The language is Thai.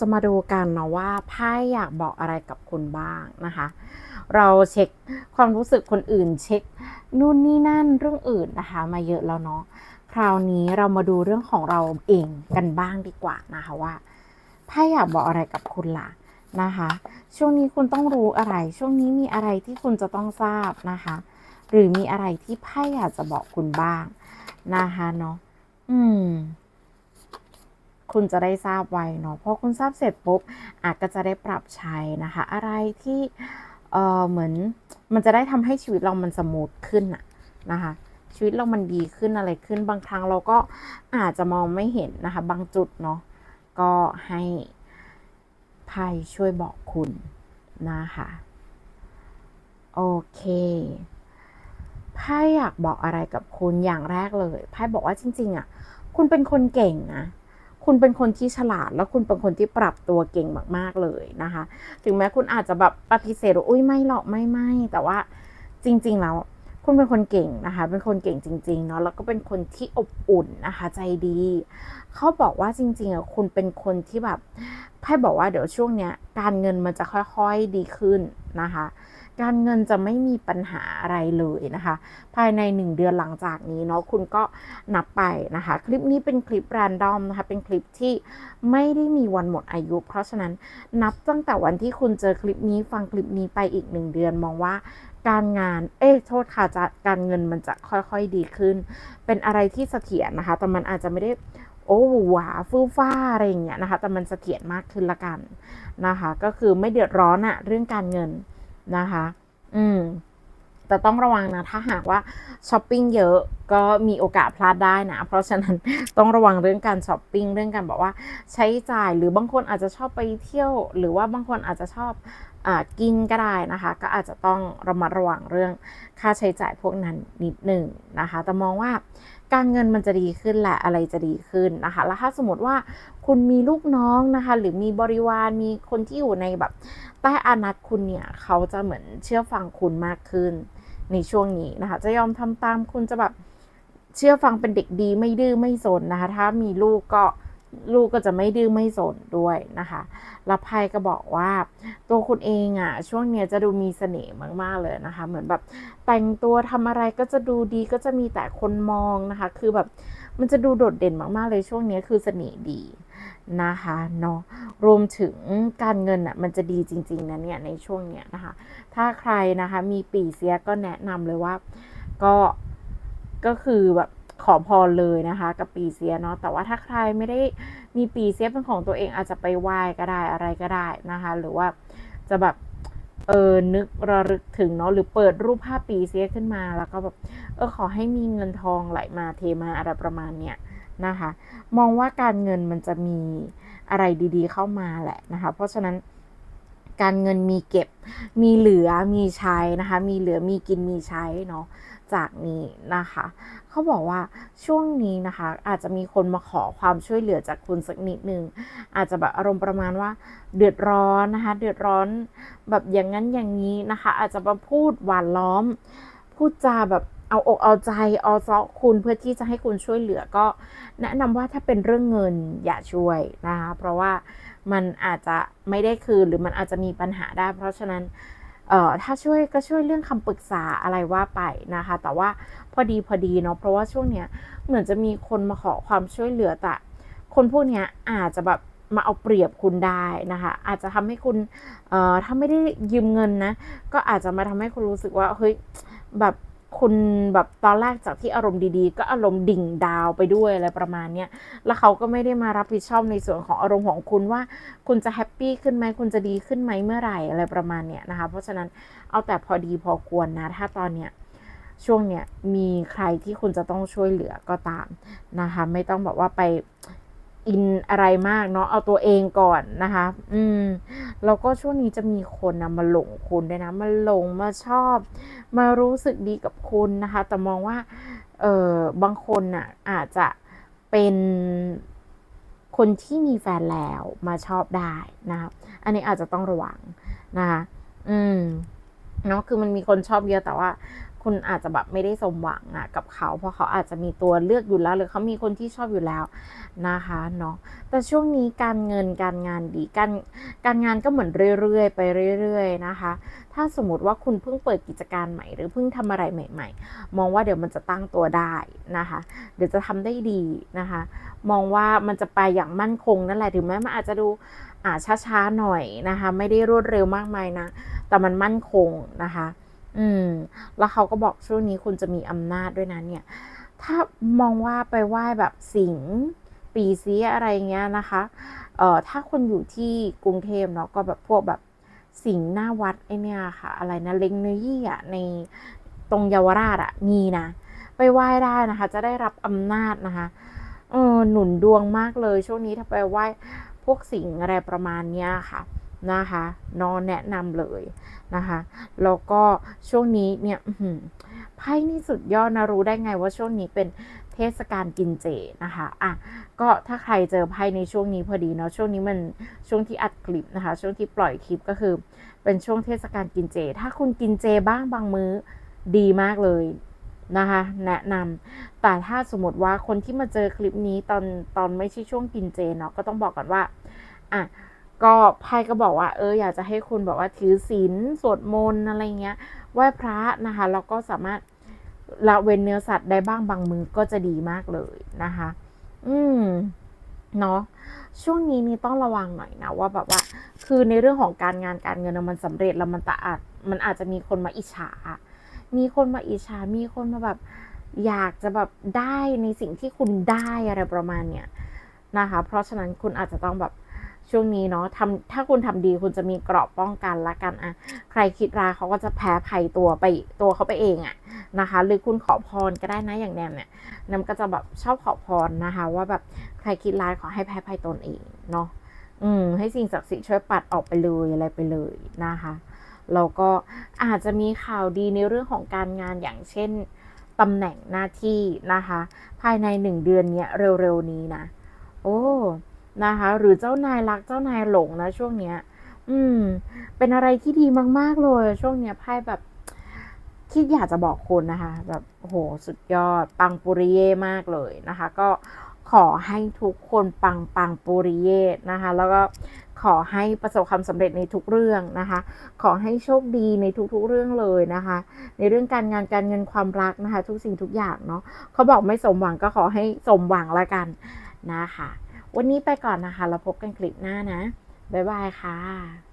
จะมาดูกันเนาะว่าไพ่อยากบอกอะไรกับคุณบ้างนะคะ เราเช็คความรู้สึกคนอื่น เช็คนู่นนี่นั่นเรื่องอื่นนะคะ มาเยอะแล้วเนาะคราวนี้เรามาดูเรื่องของเราเองกันบ้างดีกว่านะคะว่าไพ่อยากบอกอะไรกับคุณล่ะนะคะ ช่วงนี้คุณต้องรู้อะไร ช่วงนี้มีอะไรที่คุณจะต้องทราบนะคะ หรือมีอะไรที่ไพ่อยากจะบอกคุณบ้างนะคะเนาะอืม คุณจะได้ทราบไว้เนาะพอคุณทราบเสร็จปุ๊บอาจก็จะได้ปรับใช้นะคะ อะไรที่เออเหมือนมันจะได้ทำให้ชีวิตเรามันสมูทขึ้นอะนะคะชีวิตเรามันดีขึ้นอะไรขึ้นบางครั้งเราก็อาจจะมองไม่เห็นนะคะ บางจุดเนาะก็ให้ไพ่ช่วยบอกคุณนะคะโอเคไพ่อยากบอกอะไรกับคุณอย่างแรกเลยไพ่บอกว่าจริง ๆอะ คุณเป็นคนเก่งนะ คุณเป็นคนที่ฉลาด แล้วคุณเป็นคนที่ปรับตัวเก่งมาก ๆเลยนะคะ ถึงแม้คุณอาจจะแบบปฏิเสธว่าอุ้ยไม่หรอกไม่ไม่แต่ว่าจริง ๆ แล้วคุณเป็นคนเก่งนะคะ เป็นคนเก่งจริง ๆ เนาะ แล้วก็เป็นคนที่อบอุ่นนะคะ ใจดี เขาบอกว่าจริงๆอะคุณเป็นคนที่แบบไพ่บอกว่าเดี๋ยวช่วงเนี้ย การเงินมันจะค่อยๆดีขึ้นนะคะ การเงินจะไม่มีปัญหาอะไรเลยนะคะ ภายใน 1 เดือนหลังจากนี้เนาะคุณก็นับไปนะคะ คลิปนี้เป็นคลิปแรนดอมนะคะ เป็นคลิปที่ไม่ได้มีวันหมดอายุ เพราะฉะนั้นนับตั้งแต่วันที่คุณเจอคลิปนี้ฟังคลิปนี้ไปอีก 1 เดือนมองว่าการงาน เอ๊ะ โทษค่ะจะการเงินมันจะค่อยๆดีขึ้น เป็นอะไรที่เสถียรนะคะ แต่มันอาจจะไม่ได้โอ้หวาฟู่ฟ้าอะไรอย่างเงี้ยนะคะ แต่มันเสถียรมากขึ้นละกันนะคะ ก็คือไม่เดือดร้อนอะเรื่องการเงิน นะคะ อืมแต่ต้องระวังนะ ถ้าหากว่าช้อปปิ้งเยอะก็มีโอกาสพลาดได้นะ เพราะฉะนั้นต้องระวังเรื่องการช้อปปิ้งเรื่องการบอกว่าใช้จ่ายหรือบางคนอาจจะชอบไปเที่ยว หรือว่าบางคนอาจจะชอบอกินก็ได้นะคะ ก็อาจจะต้องระมัดระวังเรื่องค่าใช้จ่ายพวกนั้นนิดหนึ่งนะคะ แต่มองว่า การเงินมันจะดีขึ้นแหละอะไรจะดีขึ้นนะคะ แล้วถ้าสมมติว่าคุณมีลูกน้องนะคะ หรือมีบริวารมีคนที่อยู่ในแบบใต้อานัตคุณเนี่ยเขาจะเหมือนเชื่อฟังคุณมากขึ้น ในช่วงนี้นะคะ จะยอมทำตามคุณจะแบบเชื่อฟังเป็นเด็กดีไม่ดื้อไม่สนนะคะ ถ้ามีลูกก็ ลูกก็จะไม่ดื้อไม่สนด้วยนะคะแล้วไพ่ก็บอกว่าตัวคุณเองอะ่ะช่วงเนี้ยจะดูมีเสน่ห์มาก ๆ เลยนะคะ เหมือนแบบแต่งตัวทำอะไรก็จะดูดีก็จะมีแต่คนมองนะคะ คือแบบมันจะดูโดดเด่นมาก ๆ เลยช่วงนี้คือเสน่ห์ดีนะคะเนาะรวมถึงการเงินอะมันจะดีจริง ๆนะเนี่ยในช่วงเนี้ยนะคะ ถ้าใครนะคะมีปีเสียก็แนะนำเลยว่าก็ก็คือแบบ ขอพรเลยนะคะ กับปีเสียเนาะแต่ว่าถ้าใครไม่ได้มีปีเสียเป็นของตัวเองอาจจะไปไหว้ก็ได้อะไรก็ได้นะคะ หรือว่าจะแบบเออนึกระลึกถึงเนาะหรือเปิดรูปภาพปีเสียขึ้นมา แล้วก็แบบเออขอให้มีเงินทองไหลมาเทมาอะไรประมาณเนี้ยนะคะ มองว่าการเงินมันจะมีอะไรดีๆเข้ามาแหละนะคะ เพราะฉะนั้นการเงินมีเก็บ มีเหลือมีใช้นะคะ มีเหลือมีกินมีใช้เนาะ จากนี้นะคะ เขาบอกว่าช่วงนี้นะคะ อาจจะมีคนมาขอความช่วยเหลือจากคุณสักนิดนึง อาจจะแบบอารมณ์ประมาณว่าเดือดร้อนนะคะ เดือดร้อนแบบอย่างนั้นอย่างนี้นะคะ อาจจะมาพูดหวานล้อม พูดจาแบบเอาอกเอาใจเอาซอกคุณเพื่อที่จะให้คุณช่วยเหลือก็ แนะนำว่าถ้าเป็นเรื่องเงินอย่าช่วยนะคะ เพราะว่ามันอาจจะไม่ได้คืนหรือมันอาจจะมีปัญหาได้ เพราะฉะนั้น เอ่อถ้าช่วยก็ช่วยเรื่องคำปรึกษาอะไรว่าไปนะคะ แต่ว่าพอดีพอดีเนาะเพราะว่าช่วงเนี้ยเหมือนจะมีคนมาขอความช่วยเหลือแต่คนพวกเนี้ยอาจจะแบบมาเอาเปรียบคุณได้นะคะ อาจจะทำให้คุณเอ่อถ้าไม่ได้ยืมเงินนะ ก็อาจจะมาทำให้คุณรู้สึกว่าเฮ้ยแบบ คุณแบบตอนแรกจากที่อารมณ์ดีๆ ก็อารมณ์ดิ่งดาวไปด้วยอะไรประมาณเนี้ยแล้วเขาก็ไม่ได้มารับผิดชอบในส่วนของอารมณ์ของคุณว่า คุณจะแฮปปี้ขึ้นไหมคุณจะดีขึ้นไหมเมื่อไหร่อะไรประมาณเนี้ยนะคะ เพราะฉะนั้นเอาแต่พอดีพอควรนะ ถ้าตอนเนี้ยช่วงเนี้ยมีใครที่คุณจะต้องช่วยเหลือก็ตามนะคะ ไม่ต้องบอกว่าไป อินอะไรมากเนาะเอาตัวเองก่อนนะคะ อืมแล้วก็ช่วงนี้จะมีคนนะมาหลงคุณด้วยนะมาหลงมาชอบ มารู้สึกดีกับคุณนะคะ แต่มองว่าเออบางคนน่ะอาจจะเป็นคนที่มีแฟนแล้วมาชอบได้นะคะอันนี้อาจจะต้องระวังนะคะอืมเนาะคือมันมีคนชอบเยอะแต่ว่า คุณอาจจะแบบไม่ได้สมหวังอะกับเขา เพราะเขาอาจจะมีตัวเลือกอยู่แล้ว หรือเขามีคนที่ชอบอยู่แล้วนะคะเนาะแต่ช่วงนี้การเงินการงานดีการการงานก็เหมือนเรื่อยๆ ไปเรื่อย ๆ นะคะ ถ้าสมมติว่าคุณเพิ่งเปิดกิจการใหม่ หรือเพิ่งทำอะไรใหม่ ๆ มองว่าเดี๋ยวมันจะตั้งตัวได้นะคะ เดี๋ยวจะทำได้ดีนะคะ มองว่ามันจะไปอย่างมั่นคงนั่นแหละถึงแม้มันอาจจะดูอ่าช้าๆหน่อยนะคะ ไม่ได้รวดเร็วมากมายนะ แต่มันมั่นคงนะคะ อืม แล้วเขาก็บอกช่วงนี้คุณจะมีอำนาจด้วยนะเนี่ย ถ้ามองว่าไปไหว้แบบสิงปีเสียอะไรเงี้ยนะคะ เอ่อ ถ้าคนอยู่ที่กรุงเทพเนาะก็แบบพวกแบบสิงหน้าวัดไอเนี่ยค่ะ อะไรนะเล้งเนยี่อะในตรงเยาวราชอะมีนะ ไปไหว้ได้นะคะ จะได้รับอำนาจนะคะ เออหนุนดวงมากเลย ช่วงนี้ถ้าไปไหว้พวกสิงอะไรประมาณเนี้ยค่ะ นะคะนอนแนะนำเลยนะคะแล้วก็ช่วงนี้เนี่ยไพ่นี่สุดยอดนะรู้ได้ไงว่าช่วงนี้เป็นเทศกาลกินเจนะคะอะก็ถ้าใครเจอไพ่ในช่วงนี้พอดีเนาะช่วงนี้มันช่วงที่อัดคลิปนะคะ ช่วงที่ปล่อยคลิปก็คือ เป็นช่วงเทศกาลกินเจ ถ้าคุณกินเจบ้างบางมื้อดีมากเลยนะคะแนะนำแต่ถ้าสมมติว่าคนที่มาเจอคลิปนี้ตอนตอนไม่ใช่ช่วงกินเจเนาะก็ต้องบอกก่อนว่าอะ ก็ไพ่ก็บอกว่าเอออยากจะให้คุณบอกว่าถือศีลสวดมนต์อะไรเงี้ยไหว้พระนะคะแล้วก็สามารถละเว้นเนื้อสัตว์ได้บ้างบางมือก็จะดีมากเลยนะคะ อืมเนาะช่วงนี้นี่ต้องระวังหน่อยนะว่าแบบว่า คือในเรื่องของการงานการเงินมันสำเร็จแล้วมันตะอาจมันอาจจะมีคนมาอิจฉา มีคนมาอิจฉา มีคนมาแบบ อยากจะแบบได้ในสิ่งที่คุณได้อะไรประมาณเนี้ยนะคะ เพราะฉะนั้นคุณอาจจะต้องแบบ ช่วงนี้เนาะทำถ้าคุณทำดีคุณจะมีเกราะป้องกันละกันอะใครคิดร้ายเขาก็จะแพ้ภัยตัวไปตัวเขาไปเองอะนะคะ หรือคุณขอพรก็ได้นะอย่างแนมเนี่ยแนมก็จะแบบชอบขอพรนะคะ ว่าแบบใครคิดร้ายขอให้แพ้ภัยตนเองเนาะอืมให้สิ่งศักดิ์สิทธิ์ช่วยปัดออกไปเลยอะไรไปเลยนะคะแล้วก็อาจจะมีข่าวดีในเรื่องของการงานอย่างเช่นตำแหน่งหน้าที่นะคะ ภายในหนึ่งเดือนเนี้ยเร็วๆนี้นะ โอ้ นะคะ หรือเจ้านายรักเจ้านายหลงนะช่วงเนี้ย อืม เป็นอะไรที่ดีมาก ๆ เลย ช่วงเนี้ยไพ่แบบคิดอยากจะบอกคนนะคะ แบบโหสุดยอด ปังปุริเย่มากเลยนะคะ ก็ขอให้ทุกคนปังปังปุริเย่นะคะ แล้วก็ขอให้ประสบความสำเร็จในทุกเรื่องนะคะ ขอให้โชคดีในทุกๆเรื่องเลยนะคะ ในเรื่องการงานการเงินความรักนะคะ ทุกสิ่งทุกอย่างเนาะเขาบอกไม่สมหวังก็ขอให้สมหวังละกันนะคะ วันนี้ไปก่อนนะคะแล้วพบกันคลิปหน้านะ บ๊ายบายค่ะ